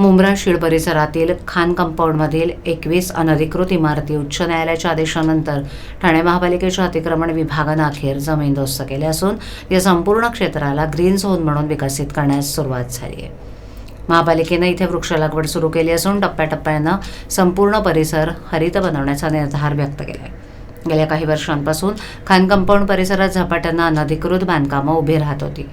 मुंब्रा शीड परिसरातील खान कंपाऊंडमधील एकवीस अनधिकृत इमारती उच्च न्यायालयाच्या आदेशानंतर ठाणे महापालिकेच्या अतिक्रमण विभागानं अखेर जमीनदोस्त केले असून या संपूर्ण क्षेत्राला ग्रीन झोन म्हणून विकसित करण्यास सुरुवात झाली आहे. महापालिकेनं इथे वृक्ष लागवड सुरू केली असून टप्प्याटप्प्यानं संपूर्ण परिसर हरित बनवण्याचा निर्धार व्यक्त केला आहे गेल्या काही वर्षांपासून खान कंपाऊंड परिसरात झपाट्यानं अनधिकृत बांधकामं उभी राहत होती.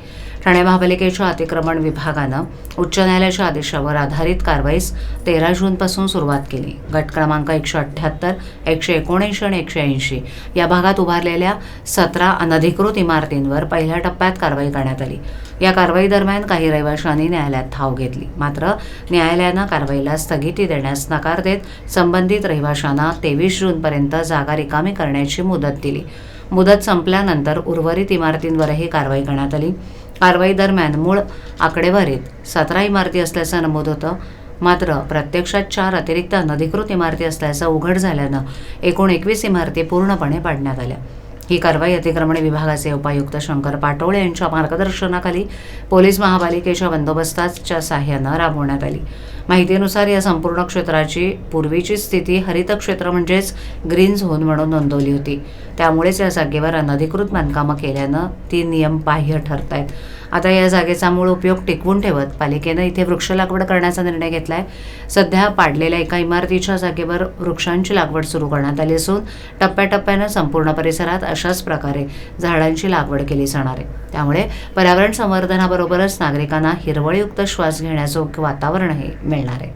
ठाणे महापालिकेच्या अतिक्रमण विभागानं उच्च न्यायालयाच्या आदेशावर आधारित कारवाईस तेरा जूनपासून सुरुवात केली. गट क्रमांक एकशे अठ्ठ्याहत्तर एकशे एकोणऐंशी आणि एकशे ऐंशी या भागात उभारलेल्या सतरा अनधिकृत इमारतींवर पहिल्या टप्प्यात कारवाई करण्यात आली. या कारवाई दरम्यान काही रहिवाशांनी न्यायालयात धाव घेतली. मात्र न्यायालयानं कारवाईला स्थगिती देण्यास नकार देत संबंधित रहिवाशांना तेवीस जूनपर्यंत जागा रिकामी करण्याची मुदत दिली. मुदत संपल्यानंतर उर्वरित इमारतींवरही कारवाई करण्यात आली. कारवाई दरम्यान मूळ आकडेवारीत सतरा इमारती असल्याचं नमूद होतं. मात्र प्रत्यक्षात चार अतिरिक्त अनधिकृत इमारती असल्याचं उघड झाल्यानं एकूण एकवीस इमारती पूर्णपणे पाडण्यात आल्या. ही कारवाई अतिक्रमण विभागाचे उपायुक्त शंकर पाटोळे यांच्या मार्गदर्शनाखाली पोलीस महापालिकेच्या बंदोबस्ताच्या साह्यानं राबवण्यात आली. माहितीनुसार या संपूर्ण क्षेत्राची पूर्वीची स्थिती हरित क्षेत्र म्हणजेच ग्रीन झोन म्हणून नोंदवली होती. त्यामुळेच या जागेवर अनधिकृत बांधकामं केल्यानं ती नियम बाह्य ठरत आहेत आता या जागेचा मूळ उपयोग टिकवून ठेवत पालिकेनं इथे वृक्ष लागवड करण्याचा निर्णय घेतला आहे सध्या पाडलेल्या एका इमारतीच्या जागेवर वृक्षांची लागवड सुरू करण्यात आली असून टप्प्याटप्प्यानं संपूर्ण परिसरात अशाच प्रकारे झाडांची लागवड केली जाणार आहे. त्यामुळे पर्यावरण संवर्धनाबरोबरच नागरिकांना हिरवळयुक्त श्वास घेण्याचं वातावरणही मिळणार आहे.